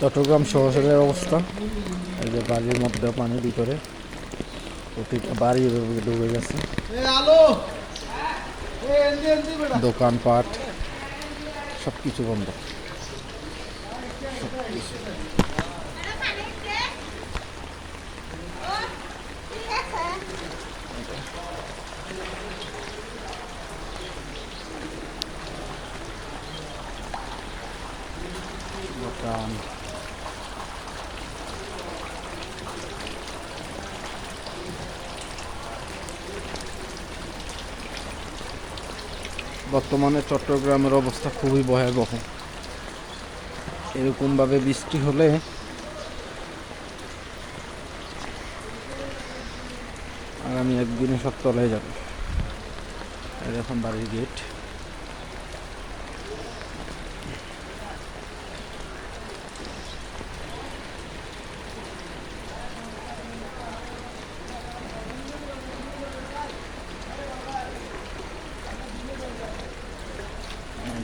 চট্টগ্রাম শহরের অবস্থা। এই যে বাড়ির মধ্যে পানির ভিতরে। প্রতিটা বাড়ি ডুবে গেছে। দোকানপাট সব কিছু বন্ধ। সবকিছু। বর্তমানে চট্টগ্রামের অবস্থা খুবই ভয়াবহ। এরকমভাবে বৃষ্টি হলে আগামী একদিনে সব তলায় যাবে। এখন বাড়ির গেট।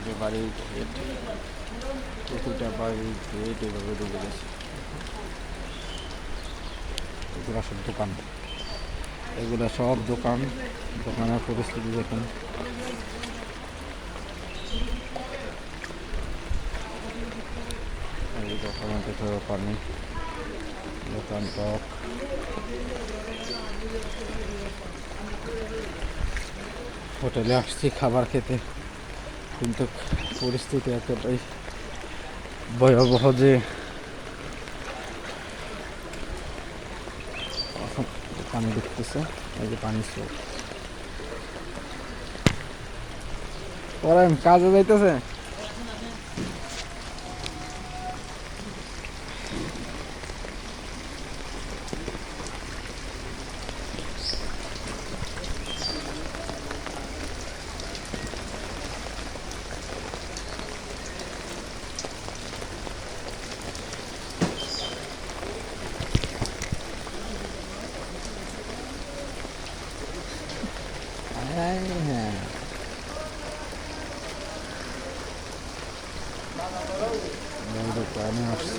এই বাড়ির গেট প্রতিটা বাড়ির গেট এভাবে ডুবে গেছে। এগুলো সব দোকান। এগুলো সব দোকান। দোকানের পরিস্থিতি দেখুন। যে পানি, দোকান টক। হোটেলে আসছি খাবার খেতে। কিন্তু পরিস্থিতি এতটাই ভয়াবহ যে পানি দেখতেছে এই যে পানি স্রোত। কাজে যাইতেছে? হ্যাঁ দোকানে আসছে